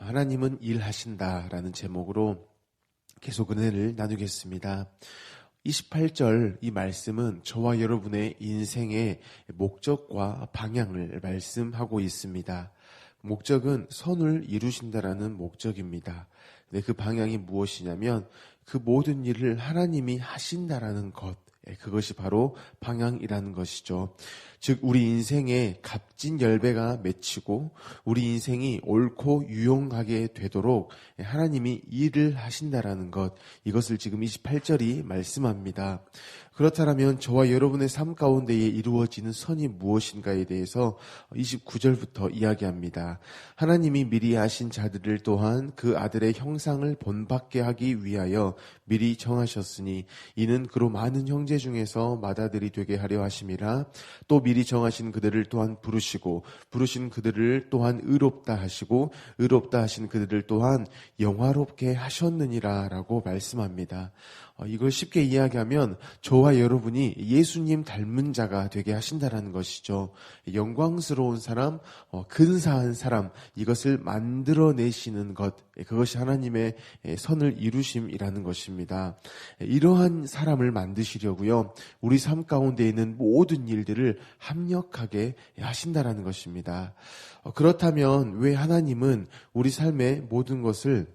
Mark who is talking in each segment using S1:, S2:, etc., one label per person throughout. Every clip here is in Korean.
S1: 하나님은 일하신다라는 제목으로 계속 은혜를 나누겠습니다. 28절 이 말씀은 저와 여러분의 인생의 목적과 방향을 말씀하고 있습니다. 목적은 선을 이루신다라는 목적입니다. 네, 그 방향이 무엇이냐면 그 모든 일을 하나님이 하신다라는 것. 예, 그것이 바로 방향이라는 것이죠. 즉, 우리 인생에 값진 열배가 맺히고 우리 인생이 옳고 유용하게 되도록 하나님이 일을 하신다라는 것. 이것을 지금 28절이 말씀합니다. 그렇다면 저와 여러분의 삶 가운데에 이루어지는 선이 무엇인가에 대해서 29절부터 이야기합니다. 하나님이 미리 아신 자들을 또한 그 아들의 형상을 본받게 하기 위하여 미리 정하셨으니 이는 그로 많은 형제 중에서 맏아들이 되게 하려 하심이라 또 미리 정하신 그들을 또한 부르시고 부르신 그들을 또한 의롭다 하시고 의롭다 하신 그들을 또한 영화롭게 하셨느니라라고 말씀합니다. 어, 이걸 쉽게 이야기하면 저와 여러분이 예수님 닮은 자가 되게 하신다라는 것이죠. 영광스러운 사람, 어, 근사한 사람, 이것을 만들어내시는 것, 예, 그것이 하나님의 예, 선을 이루심이라는 것입니다. 예, 이러한 사람을 만드시려고요. 우리 삶 가운데 있는 모든 일들을 합력하게 하신다라는 것입니다. 어, 그렇다면 왜 하나님은 우리 삶의 모든 것을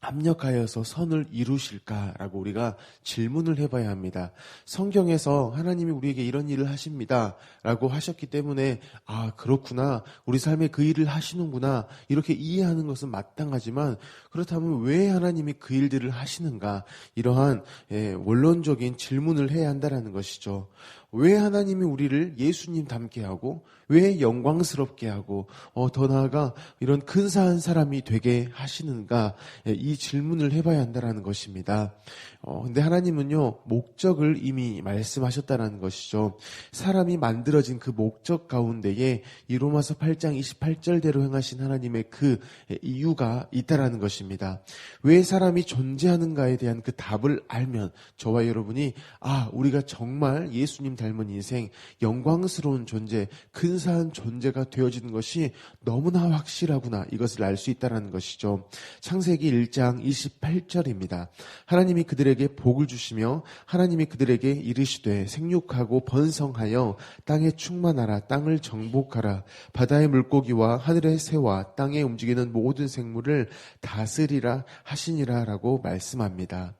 S1: 합력하여서 선을 이루실까라고 우리가 질문을 해봐야 합니다. 성경에서 하나님이 우리에게 이런 일을 하십니다. 라고 하셨기 때문에, 아, 그렇구나. 우리 삶에 그 일을 하시는구나. 이렇게 이해하는 것은 마땅하지만, 그렇다면 왜 하나님이 그 일들을 하시는가? 이러한, 예, 원론적인 질문을 해야 한다는 것이죠. 왜 하나님이 우리를 예수님 닮게 하고 왜 영광스럽게 하고 어, 더 나아가 이런 근사한 사람이 되게 하시는가 예, 이 질문을 해봐야 한다는 것입니다. 어, 근데 하나님은요 목적을 이미 말씀하셨다는 것이죠. 사람이 만들어진 그 목적 가운데에 이 로마서 8장 28절대로 행하신 하나님의 그 이유가 있다라는 것입니다. 왜 사람이 존재하는가에 대한 그 답을 알면 저와 여러분이 아 우리가 정말 예수님 닮은 인생, 영광스러운 존재, 근사한 존재가 되어지는 것이 너무나 확실하구나. 이것을 알 수 있다는 것이죠. 창세기 1장 28절입니다. 하나님이 그들에게 복을 주시며 하나님이 그들에게 이르시되 생육하고 번성하여 땅에 충만하라 땅을 정복하라 바다의 물고기와 하늘의 새와 땅에 움직이는 모든 생물을 다스리라 하시니라라고 말씀합니다.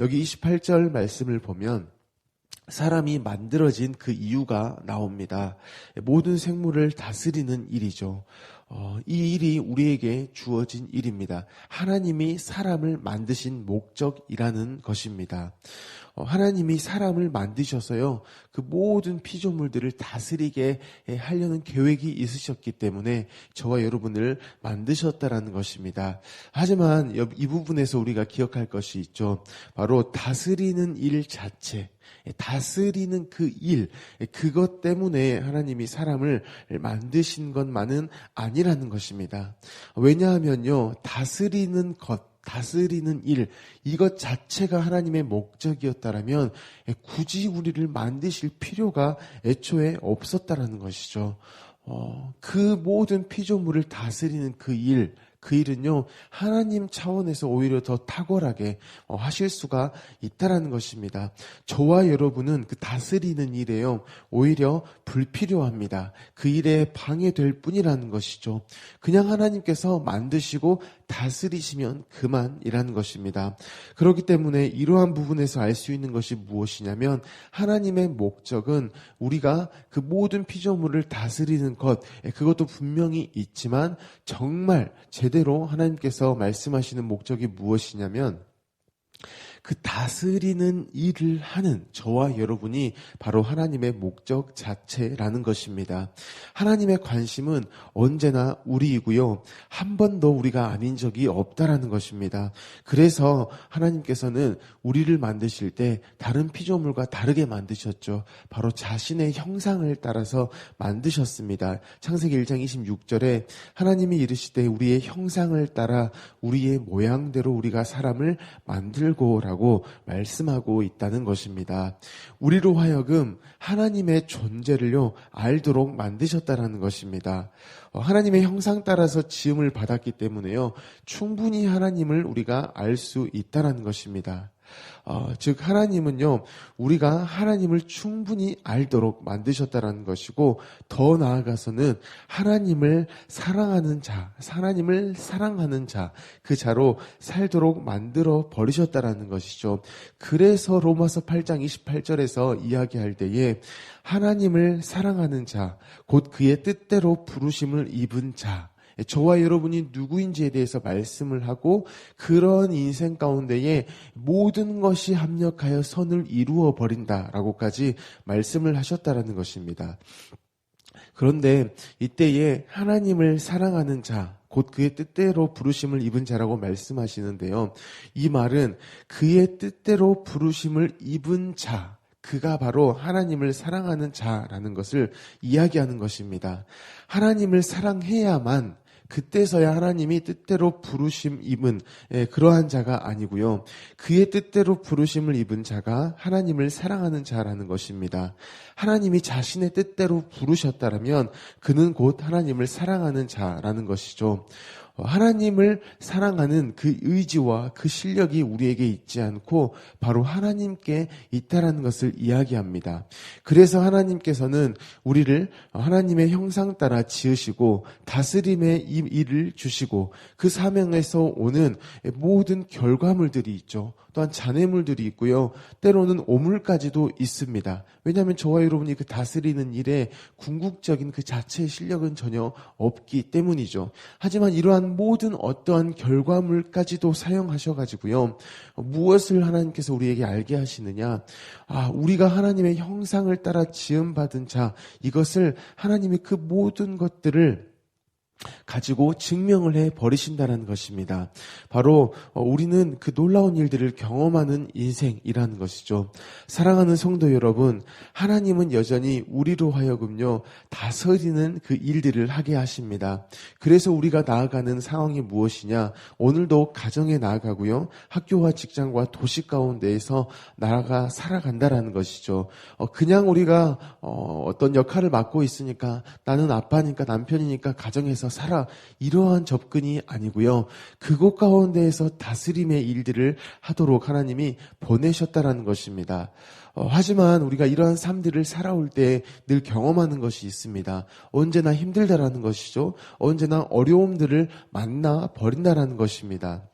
S1: 여기 28절 말씀을 보면 사람이 만들어진 그 이유가 나옵니다. 모든 생물을 다스리는 일이죠. 어, 이 일이 우리에게 주어진 일입니다. 하나님이 사람을 만드신 목적이라는 것입니다. 어, 하나님이 사람을 만드셔서요, 그 모든 피조물들을 다스리게 하려는 계획이 있으셨기 때문에 저와 여러분을 만드셨다라는 것입니다. 하지만 이 부분에서 우리가 기억할 것이 있죠. 바로 다스리는 일 자체, 다스리는 그 일, 그것 때문에 하나님이 사람을 만드신 것만은 아니 라는 것입니다. 왜냐하면요, 다스리는 것, 다스리는 일, 이것 자체가 하나님의 목적이었다라면 굳이 우리를 만드실 필요가 애초에 없었다라는 것이죠. 어, 그 모든 피조물을 다스리는 그 일, 그 일은요, 하나님 차원에서 오히려 더 탁월하게 어, 하실 수가 있다라는 것입니다. 저와 여러분은 그 다스리는 일에요, 오히려 불필요합니다. 그 일에 방해될 뿐이라는 것이죠. 그냥 하나님께서 만드시고 다스리시면 그만이라는 것입니다. 그렇기 때문에 이러한 부분에서 알 수 있는 것이 무엇이냐면 하나님의 목적은 우리가 그 모든 피조물을 다스리는 것, 그것도 분명히 있지만 정말 제대로 하나님께서 말씀하시는 목적이 무엇이냐면 그 다스리는 일을 하는 저와 여러분이 바로 하나님의 목적 자체라는 것입니다. 하나님의 관심은 언제나 우리이고요. 한 번도 우리가 아닌 적이 없다라는 것입니다. 그래서 하나님께서는 우리를 만드실 때 다른 피조물과 다르게 만드셨죠. 바로 자신의 형상을 따라서 만드셨습니다. 창세기 1장 26절에 하나님이 이르시되 우리의 형상을 따라 우리의 모양대로 우리가 사람을 만들고라고 라고 말씀하고 있다는 것입니다. 우리로 하여금 하나님의 존재를요, 알도록 만드셨다라는 것입니다. 어, 하나님의 형상 따라서 지음을 받았기 때문에요, 충분히 하나님을 우리가 알 수 있다라는 것입니다. 어, 즉 하나님은요 우리가 하나님을 충분히 알도록 만드셨다라는 것이고 더 나아가서는 하나님을 사랑하는 자, 하나님을 사랑하는 자, 그 자로 살도록 만들어 버리셨다라는 것이죠. 그래서 로마서 8장 28절에서 이야기할 때에 하나님을 사랑하는 자, 곧 그의 뜻대로 부르심을 입은 자, 저와 여러분이 누구인지에 대해서 말씀을 하고 그런 인생 가운데에 모든 것이 합력하여 선을 이루어 버린다라고까지 말씀을 하셨다라는 것입니다. 그런데 이때에 하나님을 사랑하는 자, 곧 그의 뜻대로 부르심을 입은 자라고 말씀하시는데요. 이 말은 그의 뜻대로 부르심을 입은 자, 그가 바로 하나님을 사랑하는 자라는 것을 이야기하는 것입니다. 하나님을 사랑해야만 그때서야 하나님이 뜻대로 부르심 입은 예, 그러한 자가 아니고요. 그의 뜻대로 부르심을 입은 자가 하나님을 사랑하는 자라는 것입니다. 하나님이 자신의 뜻대로 부르셨다면 그는 곧 하나님을 사랑하는 자라는 것이죠. 하나님을 사랑하는 그 의지와 그 실력이 우리에게 있지 않고 바로 하나님께 있다라는 것을 이야기합니다. 그래서 하나님께서는 우리를 하나님의 형상 따라 지으시고 다스림의 일을 주시고 그 사명에서 오는 모든 결과물들이 있죠. 또한 잔해물들이 있고요. 때로는 오물까지도 있습니다. 왜냐하면 저와 여러분이 그 다스리는 일에 궁극적인 그 자체의 실력은 전혀 없기 때문이죠. 하지만 이러한 모든 어떠한 결과물까지도 사용하셔가지고요. 무엇을 하나님께서 우리에게 알게 하시느냐. 아, 우리가 하나님의 형상을 따라 지음받은 자, 이것을 하나님이 그 모든 것들을 가지고 증명을 해 버리신다는 것입니다. 바로 어, 우리는 그 놀라운 일들을 경험하는 인생이라는 것이죠. 사랑하는 성도 여러분, 하나님은 여전히 우리로 하여금요 다스리는 그 일들을 하게 하십니다. 그래서 우리가 나아가는 상황이 무엇이냐? 오늘도 가정에 나아가고요, 학교와 직장과 도시 가운데에서 나아가 살아간다라는 것이죠. 어, 그냥 우리가 어, 어떤 역할을 맡고 있으니까 나는 아빠니까 남편이니까 가정에서 가서 살아 이러한 접근이 아니고요. 그곳 가운데에서 다스림의 일들을 하도록 하나님이 보내셨다라는 것입니다. 어, 하지만 우리가 이러한 삶들을 살아올 때 늘 경험하는 것이 있습니다. 언제나 힘들다라는 것이죠. 언제나 어려움들을 만나 버린다라는 것입니다.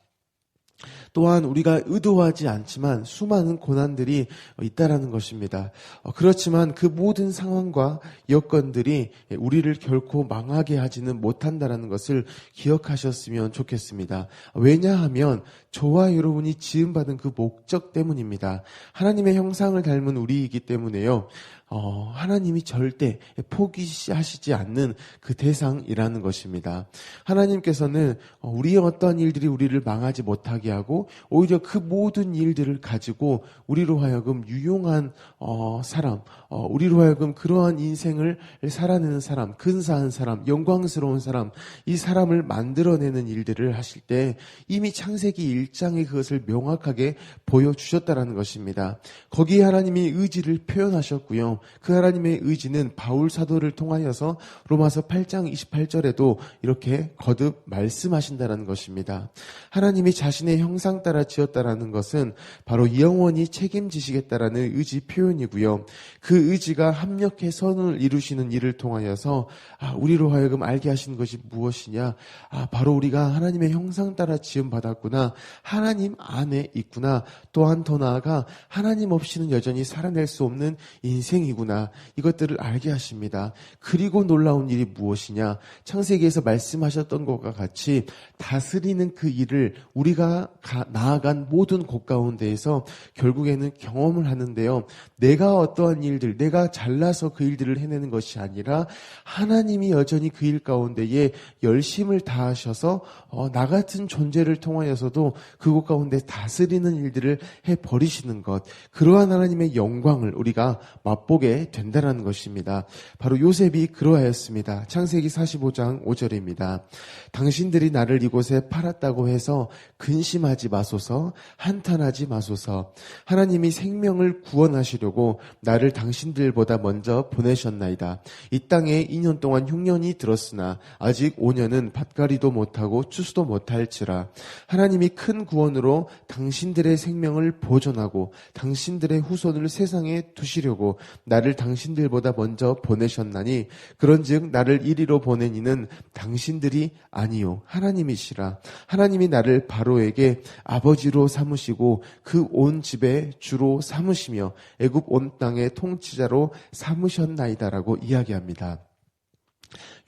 S1: 또한 우리가 의도하지 않지만 수많은 고난들이 있다라는 것입니다. 어, 그렇지만 그 모든 상황과 여건들이 우리를 결코 망하게 하지는 못한다라는 것을 기억하셨으면 좋겠습니다. 왜냐하면 저와 여러분이 지음받은 그 목적 때문입니다. 하나님의 형상을 닮은 우리이기 때문에요. 어, 하나님이 절대 포기하시지 않는 그 대상이라는 것입니다. 하나님께서는 어, 우리의 어떠한 일들이 우리를 망하지 못하게 하고 오히려 그 모든 일들을 가지고 우리로 하여금 유용한 어, 사람, 어, 우리로 하여금 그러한 인생을 살아내는 사람, 근사한 사람, 영광스러운 사람, 이 사람을 만들어내는 일들을 하실 때 이미 창세기 1장에 그것을 명확하게 보여주셨다라는 것입니다. 거기에 하나님이 의지를 표현하셨고요. 그 하나님의 의지는 바울 사도를 통하여서 로마서 8장 28절에도 이렇게 거듭 말씀하신다라는 것입니다. 하나님이 자신의 형상 따라 지었다라는 것은 바로 영원히 책임지시겠다라는 의지 표현이고요. 그 의지가 합력해 선을 이루시는 일을 통하여서 아, 우리로 하여금 알게 하신 것이 무엇이냐? 아, 바로 우리가 하나님의 형상 따라 지음 받았구나. 하나님 안에 있구나. 또한 더 나아가 하나님 없이는 여전히 살아낼 수 없는 인생이 구나. 이것들을 알게 하십니다. 그리고 놀라운 일이 무엇이냐? 창세기에서 말씀하셨던 것과 같이 다스리는 그 일을 우리가 가, 나아간 모든 곳 가운데에서 결국에는 경험을 하는데요. 내가 어떠한 일들, 내가 잘나서 그 일들을 해내는 것이 아니라 하나님이 여전히 그 일 가운데에 열심을 다하셔서 어, 나 같은 존재를 통하여서도 그곳 가운데 다스리는 일들을 해 버리시는 것, 그러한 하나님의 영광을 우리가 맛보 맛보게 된다는 것입니다. 바로 요셉이 그러하였습니다. 창세기 45장 5절입니다. 당신들이 나를 이곳에 팔았다고 해서 근심하지 마소서, 한탄하지 마소서. 하나님이 생명을 구원하시려고 나를 당신들보다 먼저 보내셨나이다. 이 땅에 2년 동안 흉년이 들었으나 아직 5년은 밭가리도 못하고 추수도 못할지라. 하나님이 큰 구원으로 당신들의 생명을 보존하고 당신들의 후손을 세상에 두시려고 나를 당신들보다 먼저 보내셨나니 그런즉 나를 이리로 보낸 이는 당신들이 아니요 하나님이시라. 하나님이 나를 바로에게 아버지로 삼으시고 그 온 집에 주로 삼으시며 애굽 온 땅의 통치자로 삼으셨나이다라고 이야기합니다.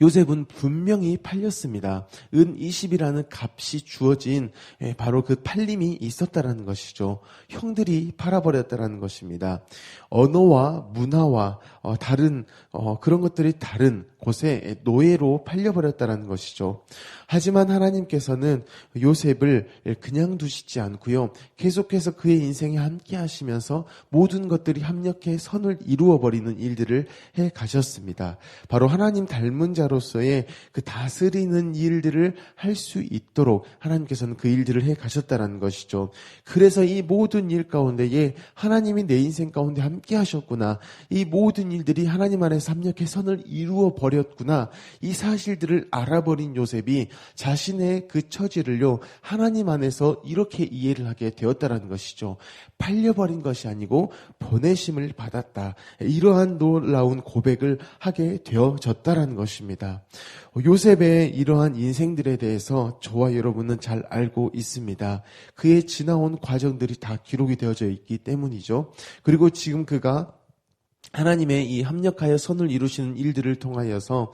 S1: 요셉은 분명히 팔렸습니다. 은 20이라는 값이 주어진 예, 바로 그 팔림이 있었다라는 것이죠. 형들이 팔아버렸다라는 것입니다. 언어와 문화와 어, 다른 어, 그런 것들이 다른 곳에 노예로 팔려버렸다는 것이죠. 하지만 하나님께서는 요셉을 그냥 두시지 않고요. 계속해서 그의 인생에 함께 하시면서 모든 것들이 합력해 선을 이루어 버리는 일들을 해 가셨습니다. 바로 하나님 닮은 자로서의 그 다스리는 일들을 할 수 있도록 하나님께서는 그 일들을 해 가셨다는 것이죠. 그래서 이 모든 일 가운데에 하나님이 내 인생 가운데 함께 하셨구나. 이 모든 일들이 하나님 안에서 합력해 선을 이루어 버 렸구나. 이 사실들을 알아버린 요셉이 자신의 그 처지를요, 하나님 안에서 이렇게 이해를 하게 되었다라는 것이죠. 팔려버린 것이 아니고 보내심을 받았다. 이러한 놀라운 고백을 하게 되어졌다라는 것입니다. 요셉의 이러한 인생들에 대해서 저와 여러분은 잘 알고 있습니다. 그의 지나온 과정들이 다 기록이 되어져 있기 때문이죠. 그리고 지금 그가 하나님의 이 합력하여 선을 이루시는 일들을 통하여서 어,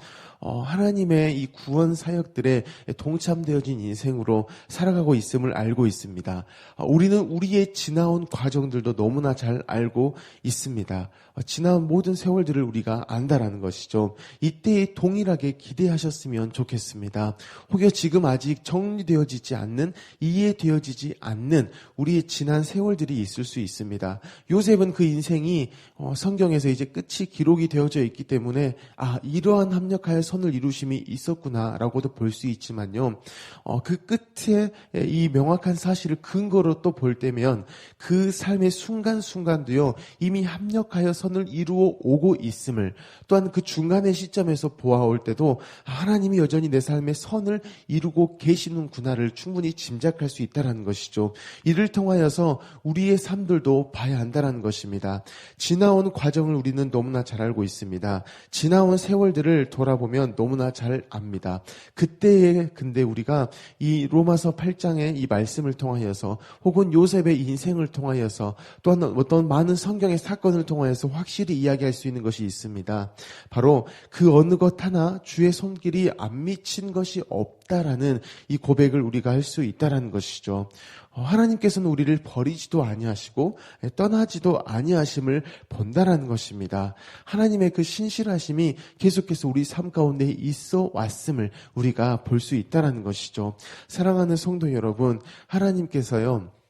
S1: 하나님의 이 구원 사역들에 동참되어진 인생으로 살아가고 있음을 알고 있습니다. 어, 우리는 우리의 지나온 과정들도 너무나 잘 알고 있습니다. 어, 지나온 모든 세월들을 우리가 안다라는 것이죠. 이때에 동일하게 기대하셨으면 좋겠습니다. 혹여 지금 아직 정리되어지지 않는 이해되어지지 않는 우리의 지난 세월들이 있을 수 있습니다. 요셉은 그 인생이 어, 성경에서 이제 끝이 기록이 되어져 있기 때문에 아 이러한 합력하여 선을 이루심이 있었구나라고도 볼 수 있지만요. 어, 그 끝에 이 명확한 사실을 근거로 또 볼 때면 그 삶의 순간순간도요. 이미 합력하여 선을 이루어 오고 있음을 또한 그 중간의 시점에서 보아올 때도 하나님이 여전히 내 삶의 선을 이루고 계시는구나를 충분히 짐작할 수 있다라는 것이죠. 이를 통하여서 우리의 삶들도 봐야 한다라는 것입니다. 지나온 과정을 우리는 너무나 잘 알고 있습니다. 지나온 세월들을 돌아보면 보면 너무나 잘 압니다. 그때에 근데 우리가 이 로마서 8장의 이 말씀을 통하여서 혹은 요셉의 인생을 통하여서 또한 어떤 많은 성경의 사건을 통하여서 확실히 이야기할 수 있는 것이 있습니다. 바로 그 어느 것 하나 주의 손길이 안 미친 것이 없다라는 이 고백을 우리가 할 수 있다라는 것이죠. 어, 하나님께서는 우리를 버리지도 아니하시고 예, 떠나지도 아니하심을 본다라는 것입니다. 하나님의 그 신실하심이 계속해서 우리 삶 가운데 있어 왔음을 우리가 볼 수 있다라는 것이죠. 사랑하는 성도 여러분, 하나님께서요.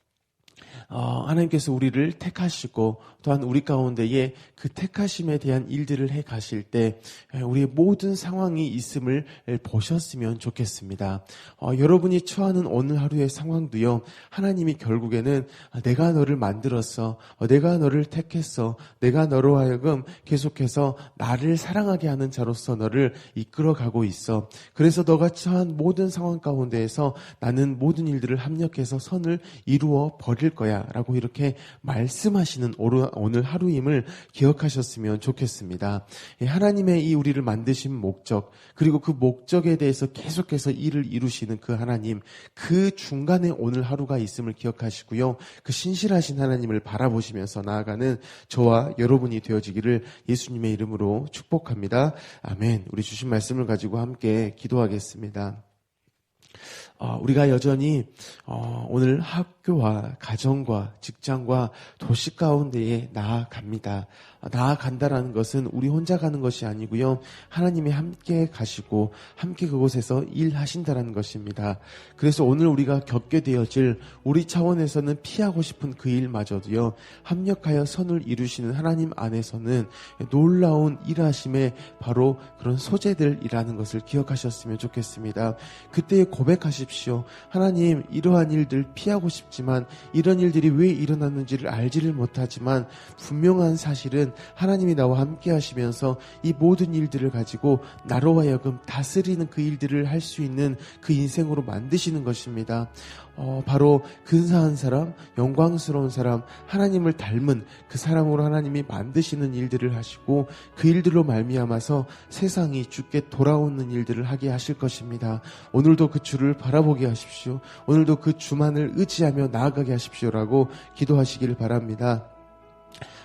S1: 어, 하나님께서 우리를 택하시고 또한 우리 가운데에 그 택하심에 대한 일들을 해 가실 때 우리의 모든 상황이 있음을 보셨으면 좋겠습니다. 어, 여러분이 처하는 오늘 하루의 상황도요. 하나님이 결국에는 내가 너를 만들었어. 어, 내가 너를 택했어. 내가 너로 하여금 계속해서 나를 사랑하게 하는 자로서 너를 이끌어 가고 있어. 그래서 너가 처한 모든 상황 가운데에서 나는 모든 일들을 합력해서 선을 이루어 버릴 거야. 라고 이렇게 말씀하시는 오늘 하루임을 기억하셨으면 좋겠습니다. 예, 하나님의 이 우리를 만드신 목적, 그리고 그 목적에 대해서 계속해서 일을 이루시는 그 하나님, 그 중간에 오늘 하루가 있음을 기억하시고요. 그 신실하신 하나님을 바라보시면서 나아가는 저와 여러분이 되어지기를 예수님의 이름으로 축복합니다. 아멘. 우리 주신 말씀을 가지고 함께 기도하겠습니다. 어, 우리가 여전히 어, 오늘 학교와 가정과 직장과 도시 가운데에 나아갑니다. 어, 나아간다라는 것은 우리 혼자 가는 것이 아니고요. 하나님이 함께 가시고 함께 그곳에서 일하신다라는 것입니다. 그래서 오늘 우리가 겪게 되어질 우리 차원에서는 피하고 싶은 그 일마저도요. 합력하여 선을 이루시는 하나님 안에서는 놀라운 일하심의 바로 그런 소재들이라는 것을 기억하셨으면 좋겠습니다. 그때 고백하십시오. 하나님 이러한 일들 피하고 싶지만 이런 일들이 왜 일어났는지를 알지를 못하지만 분명한 사실은 하나님이 나와 함께 하시면서 이 모든 일들을 가지고 나로 하여금 다스리는 그 일들을 할 수 있는 그 인생으로 만드시는 것입니다. 어, 바로 근사한 사람, 영광스러운 사람, 하나님을 닮은 그 사람으로 하나님이 만드시는 일들을 하시고 그 일들로 말미암아서 세상이 주께 돌아오는 일들을 하게 하실 것입니다. 오늘도 그 주를 바라보게 하십시오. 오늘도 그 주만을 의지하며 나아가게 하십시오라고 기도하시기를 바랍니다.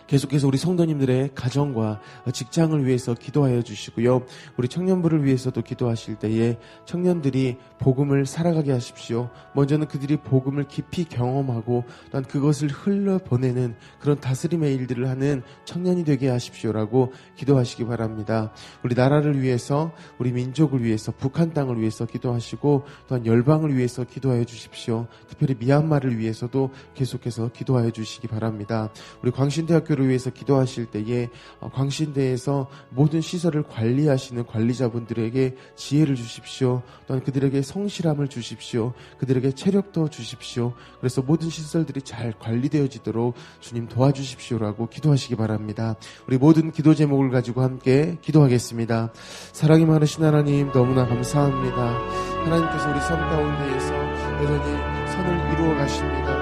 S1: 계속해서 우리 성도님들의 가정과 직장을 위해서 기도하여 주시고요. 우리 청년부를 위해서도 기도하실 때에 청년들이 복음을 살아가게 하십시오. 먼저는 그들이 복음을 깊이 경험하고 또한 그것을 흘러보내는 그런 다스림의 일들을 하는 청년이 되게 하십시오라고 기도하시기 바랍니다. 우리 나라를 위해서 우리 민족을 위해서 북한 땅을 위해서 기도하시고 또한 열방을 위해서 기도하여 주십시오. 특별히 미얀마를 위해서도 계속해서 기도하여 주시기 바랍니다. 우리 광신대학교 학교를 위해서 기도하실 때에 어, 광신대에서 모든 시설을 관리하시는 관리자분들에게 지혜를 주십시오. 또한 그들에게 성실함을 주십시오. 그들에게 체력도 주십시오. 그래서 모든 시설들이 잘 관리되어지도록 주님 도와주십시오라고 기도하시기 바랍니다. 우리 모든 기도 제목을 가지고 함께 기도하겠습니다. 사랑이 많으신 하나님 너무나 감사합니다. 하나님께서 우리 삶 가운데에서 여전히 선을 이루어 가십니다.